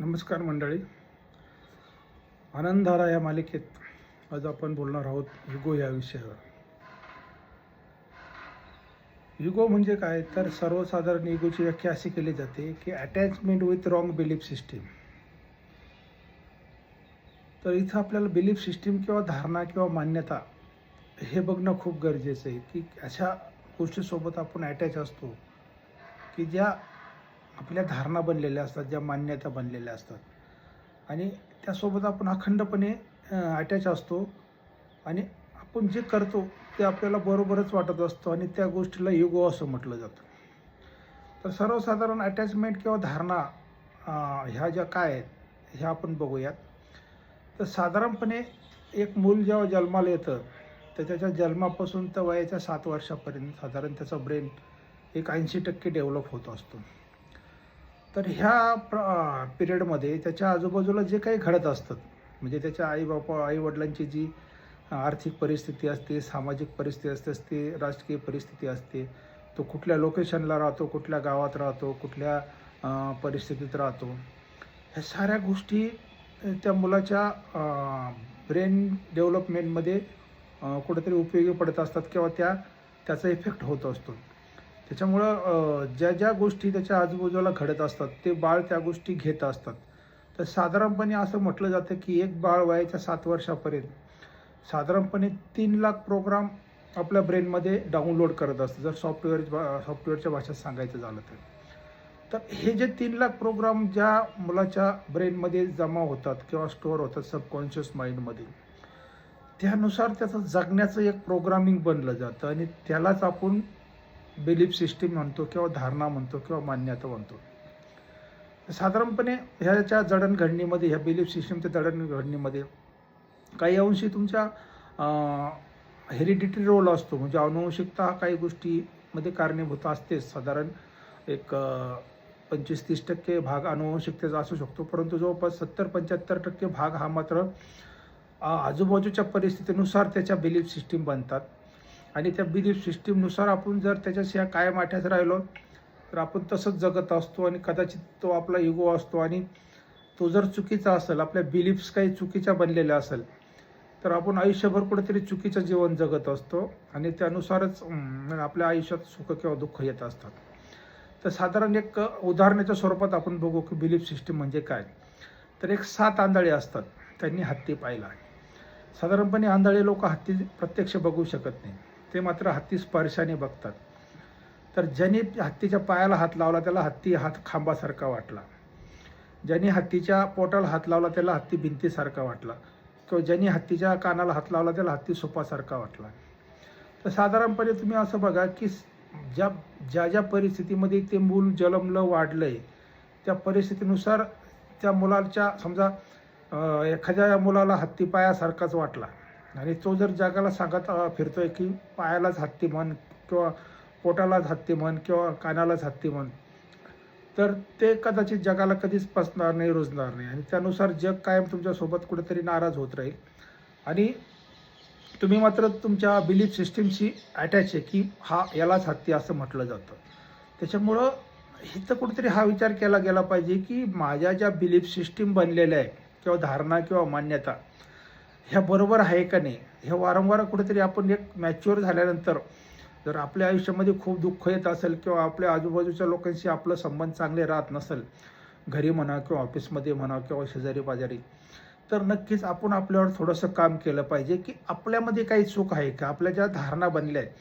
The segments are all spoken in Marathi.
नमस्कार मंडळी. आनंदारा या मालिकेत आज आपण बोलणार आहोत युगो या विषयावर. युगो म्हणजे काय? तर सर्वसाधारण युगोची व्याख्या अशी केली जाते की attachment with wrong belief system तर इथं आपल्याला बिलीफ सिस्टीम किंवा धारणा किंवा मान्यता हे बघणं खूप गरजेचं आहे की अशा गोष्टीसोबत आपण अटॅच असतो की ज्या आपल्या धारणा बनलेल्या असतात ज्या मान्यता बनलेल्या असतात. आणि त्यासोबत आपण अखंडपणे अटॅच असतो. आणि आपण जे करतो ते आपल्याला बरोबरच वाटत असतो आणि त्या गोष्टीला युगो असं म्हटलं जातं. तर सर्वसाधारण अटॅचमेंट किंवा धारणा ह्या ज्या काय आहेत ह्या आपण बघूयात. तर साधारणपणे एक मूल जेव्हा जन्माला येतं तर त्याच्या जन्मापासून तर वयाच्या सात वर्षापर्यंत साधारण त्याचा ब्रेन एक ऐंशी टक्के डेव्हलप होत असतो. तर ह्या प्र पिरियडमध्ये त्याच्या आजूबाजूला जे काही घडत असतं म्हणजे त्याच्या आई बापा आईवडिलांची जी आर्थिक परिस्थिती असते सामाजिक परिस्थिती असते असते राजकीय परिस्थिती असते तो कुठल्या लोकेशनला राहतो कुठल्या गावात राहतो कुठल्या परिस्थितीत राहतो ह्या साऱ्या गोष्टी त्या मुलाच्या ब्रेन डेव्हलपमेंटमध्ये कुठेतरी उपयोगी पडत असतात किंवा त्या त्याचा इफेक्ट होत असतो. त्याच्यामुळं ज्या ज्या गोष्टी त्याच्या आजूबाजूला घडत असतात ते बाळ त्या गोष्टी घेत असतात. तर साधारणपणे असं म्हटलं जातं की एक बाळ वयाच्या सात वर्षापर्यंत साधारणपणे तीन लाख प्रोग्राम आपल्या ब्रेनमध्ये डाउनलोड करत असतं. जर सॉफ्टवेअर सॉफ्टवेअरच्या भाषेत सांगायचं झालं तर. तर हे जे तीन लाख प्रोग्राम ज्या मुलाच्या ब्रेनमध्ये जमा होतात किंवा स्टोअर होतात सबकॉन्शियस माइंडमध्ये त्यानुसार त्याचं जगण्याचं एक प्रोग्रामिंग बनलं जातं आणि त्यालाच आपण बिलीफ सिस्टीम म्हणतो किंवा धारणा म्हणतो किंवा मान्यता म्हणतो. साधारणपणे ह्याच्या जडणघडणीमध्ये ह्या बिलीफ सिस्टीमच्या जडणघडणीमध्ये काही अंशी तुमच्या हेरिडिटरी रोल असतो. म्हणजे अनुवंशिकता हा काही गोष्टीमध्ये कारणीभूत असतेच. साधारण एक पंचवीस तीस टक्के भाग अनुवंशिकतेचा असू शकतो. परंतु जवळपास सत्तर पंच्याहत्तर टक्के भाग हा मात्र आजूबाजूच्या परिस्थितीनुसार त्याच्या बिलीफ सिस्टीम बनतात. आणि त्या बिलीफ सिस्टीमनुसार आपण जर त्याच्याशी ह्या कायम आठ्यात राहिलो तर आपण तसंच जगत असतो आणि कदाचित तो आपला इगो असतो आणि तो जर चुकीचा असेल आपल्या बिलीफ्स काही चुकीच्या बनलेल्या असेल तर आपण आयुष्यभर कुठेतरी चुकीचं जीवन जगत असतो आणि त्यानुसारच आपल्या आयुष्यात सुख किंवा दुःख येत असतात. तर साधारण एक उदाहरणाच्या स्वरूपात आपण बघू की बिलीफ सिस्टीम म्हणजे काय. तर एक सात आंधळे असतात त्यांनी हत्ती पाहिला. साधारणपणे आंधळे लोक हत्ती प्रत्यक्ष बघू शकत नाही. ते मात्र हत्ती स्पर्शाने बघतात. तर ज्यांनी हत्तीच्या पायाला हात लावला त्याला हत्ती हात खांबासारखा वाटला. ज्यांनी हत्तीच्या पोटाला हात लावला त्याला हत्ती भिंतीसारखा वाटला. किंवा ज्यांनी हत्तीच्या कानाला हात लावला त्याला हत्ती सोपासारखा वाटला. तर साधारणपणे तुम्ही असं बघा की ज्या ज्या ज्या परिस्थितीमध्ये ते मूल जन्मलं वाढलंय त्या परिस्थितीनुसार त्या मुलाच्या समजा एखाद्या मुलाला हत्ती पायासारखाच वाटला. आणि तो जर जगाला सांगत फिरतोय की पायालाच हत्ती म्हण किंवा पोटालाच हत्ती म्हण किंवा कानालाच हत्ती म्हण तर ते कदाचित जगाला कधीच पसणार नाही रुजणार नाही. आणि त्यानुसार जग कायम तुमच्यासोबत कुठेतरी नाराज होत राहील. आणि तुम्ही मात्र तुमच्या बिलीफ सिस्टीमशी अटॅच आहे की हा यालाच हत्ती असं म्हटलं जातं. त्याच्यामुळं इथं कुठेतरी हा विचार केला गेला पाहिजे की माझ्या ज्या बिलीफ सिस्टीम बनलेल्या आहे किंवा धारणा किंवा मान्यता ह्या बरोबर आहे का नाही? हे वारंवार कुठेतरी आपण एक मॅच्युअर झाल्यानंतर जर आपल्या आयुष्यामध्ये खूप दुःख येत असेल किंवा आपल्या आजूबाजूच्या लोकांशी आपलं संबंध चांगले राहत नसेल घरी म्हणा किंवा ऑफिसमध्ये म्हणा किंवा शेजारी पाजारी तर नक्कीच आपण आपल्यावर थोडंसं काम केलं पाहिजे की आपल्यामध्ये काही चूक आहे का? आपल्या ज्या धारणा बनल्या आहेत.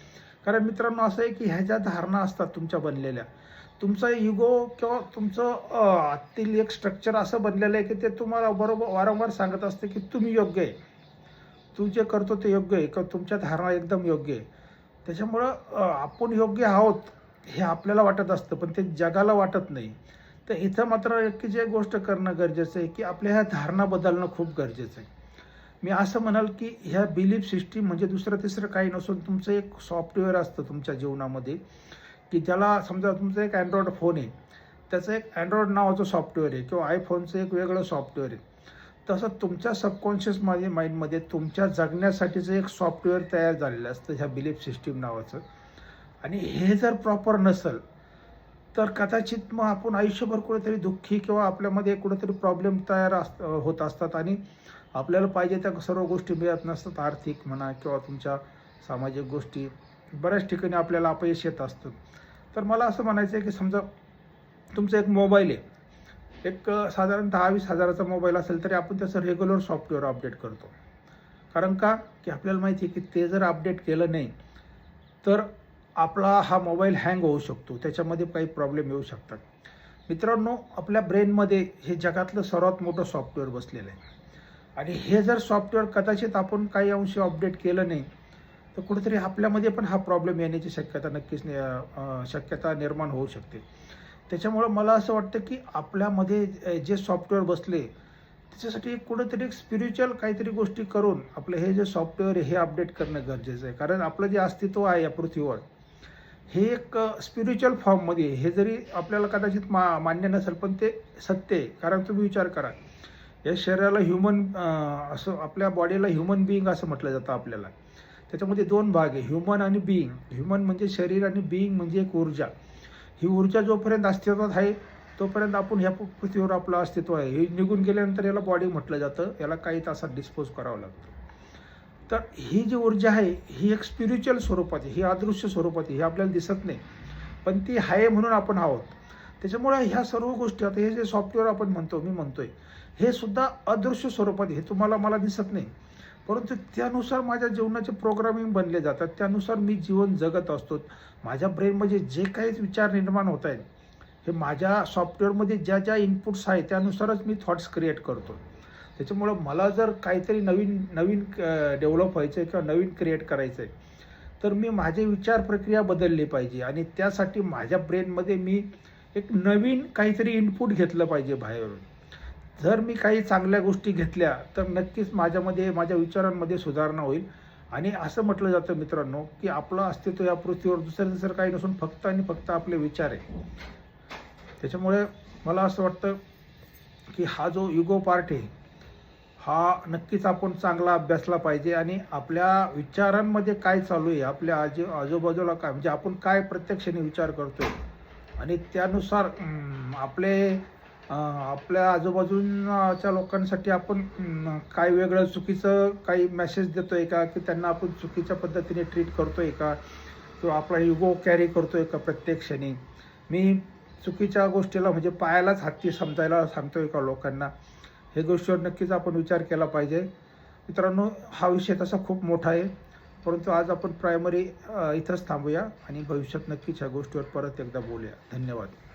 कारण मित्रांनो असं आहे की ह्या ज्या धारणा असतात तुमच्या बनलेल्या तुमचा इगो किंवा तुमचं आतील एक स्ट्रक्चर असं बनलेलं आहे की ते तुम्हाला बरोबर वारंवार सांगत असते की तुम्ही योग्य आहे. तू जे करतो ते योग्य आहे किंवा तुमच्या धारणा एकदम योग्य आहे. त्याच्यामुळं आपण योग्य आहोत हे आपल्याला वाटत असतं पण ते जगाला वाटत नाही. तर इथं मात्र की जे गोष्ट करणं गरजेचं आहे की आपल्या ह्या धारणा बदलणं खूप गरजेचं आहे. मी असं म्हणाल की ह्या बिलीफ सिस्टीम म्हणजे दुसरं तिसरं काही नसून तुमचं एक सॉफ्टवेअर असतं तुमच्या जीवनामध्ये की ज्याला समजा तुमचं एक अँड्रॉइड फोन आहे त्याचं एक अँड्रॉइड नावाचं सॉफ्टवेअर आहे किंवा आयफोनचं एक वेगळं सॉफ्टवेअर आहे. तसं तुमच्या सबकॉन्शियस माझे माइंडमध्ये तुमच्या जगण्यासाठीचं एक सॉफ्टवेअर तयार झालेलं असतं ह्या बिलीफ सिस्टीम नावाचं. आणि हे जर प्रॉपर नसेल तर कदाचित मग आपण आयुष्यभर कुठेतरी दुःखी किंवा आपल्यामध्ये कुठेतरी प्रॉब्लेम तयार अस होत असतात आणि आपल्याला पाहिजे त्या सर्व गोष्टी मिळत नसतात आर्थिक म्हणा किंवा तुमच्या सामाजिक गोष्टी. बऱ्याच ठिकाणी आपल्याला अपयश येत असतं. तर मला असं म्हणायचं आहे की समजा तुमचा एक मोबाईल आहे. एक साधारण दहा वीस हजाराचा मोबाईल असेल तरी आपण त्याचं रेग्युलर सॉफ्टवेअर अपडेट करतो. कारण का? की आपल्याला माहिती आहे की ते जर अपडेट केलं नाही तर आपला हा मोबाईल हँग होऊ शकतो. त्याच्यामध्ये काही प्रॉब्लेम येऊ शकतात. मित्रांनो आपल्या ब्रेनमध्ये हे जगातलं सर्वात मोठं सॉफ्टवेअर बसलेलं आहे. आणि हे जर सॉफ्टवेअर कदाचित आपण काही अंशी अपडेट केलं नाही तर कुठेतरी आपल्यामध्ये पण हा प्रॉब्लेम येण्याची शक्यता नक्कीच शक्यता निर्माण होऊ शकते. त्याच्यामुळं मला असं वाटतं की आपल्यामध्ये जे सॉफ्टवेअर बसले त्याच्यासाठी कुठंतरी एक स्पिरिच्युअल काहीतरी गोष्टी करून आपलं हे जे सॉफ्टवेअर हे अपडेट करणं गरजेचं आहे. कारण आपलं जे अस्तित्व आहे या पृथ्वीवर हे एक स्पिरिच्युअल फॉर्ममध्ये हे जरी आपल्याला कदाचित मा मान्य नसेल पण ते सत्य आहे. कारण तुम्ही विचार करा. या शरीराला ह्युमन असं आपल्या बॉडीला ह्युमन बिईंग असं म्हटलं जातं आपल्याला. त्याच्यामध्ये दोन भाग आहे. ह्युमन आणि बिईंग ह्युमन म्हणजे शरीर आणि बिईंग म्हणजे एक ऊर्जा. ही ऊर्जा जोपर्यंत अस्तित्वात आहे तोपर्यंत आपण ह्या पृथ्वीवर आपलं अस्तित्व आहे. हे निघून गेल्यानंतर याला बॉडी म्हटलं जातं. याला काही तासात डिस्पोज करावं लागतं. तर ही जी ऊर्जा आहे ही एक स्पिरिच्युअल स्वरूपात आहे. ही अदृश्य स्वरूपात आहे. ही आपल्याला दिसत नाही. पण ती आहे म्हणून आपण आहोत. त्याच्यामुळे ह्या सर्व गोष्टी आता हे जे सॉफ्टवेअर आपण म्हणतो मी म्हणतोय हे सुद्धा अदृश्य स्वरूपात हे तुम्हाला मला दिसत नाही. परंतु त्यानुसार माझ्या जीवनाचे प्रोग्रामिंग बनले जातात. त्यानुसार मी जीवन जगत असतो. माझ्या ब्रेनमध्ये जे काही विचार निर्माण होत आहेत हे माझ्या सॉफ्टवेअरमध्ये ज्या ज्या इनपुट्स आहेत त्यानुसारच मी थॉट्स क्रिएट करतो. त्याच्यामुळं मला जर काहीतरी नवीन नवीन डेव्हलप व्हायचं आहे किंवा नवीन क्रिएट करायचं आहे तर मी माझे विचार प्रक्रिया बदलली पाहिजे आणि त्यासाठी माझ्या ब्रेनमध्ये मी एक नवीन काहीतरी इनपुट घेतलं पाहिजे बाहेरून. जर मी काही चांगल्या गोष्टी घेतल्या तर नक्कीच माझ्यामध्ये माझ्या विचारांमध्ये सुधारणा होईल. आणि असं म्हटलं जातं मित्रांनो की आपलं अस्तित्व या पृथ्वीवर दुसरं दुसरं काही नसून फक्त आणि फक्त आपले विचार आहे. त्याच्यामुळे मला असं वाटतं की हा जो युगो पार्ट आहे हा नक्कीच आपण चांगला अभ्यासला पाहिजे. आणि आपल्या विचारांमध्ये काय चालू आहे आपल्या आजू आजूबाजूला काय म्हणजे आपण काय प्रत्यक्षाने विचार करतो आणि त्यानुसार आपले आपल्या आजूबाजूच्या लोकांसाठी आपण काय वेगळं चुकीचं काही मेसेज देतोय का? की त्यांना आपण चुकीच्या पद्धतीने ट्रीट करतोय का? किंवा आपला युगो कॅरी करतोय का प्रत्येक क्षणी? मी चुकीच्या गोष्टीला म्हणजे पायालाच हत्ती समजायला सांगतोय का लोकांना? हे गोष्टीवर नक्कीच आपण विचार केला पाहिजे. मित्रांनो हा विषय तसा खूप मोठा आहे. परंतु आज आपण प्रायमरी इथंच थांबूया आणि भविष्यात नक्कीच ह्या गोष्टीवर परत एकदा बोलूया. धन्यवाद.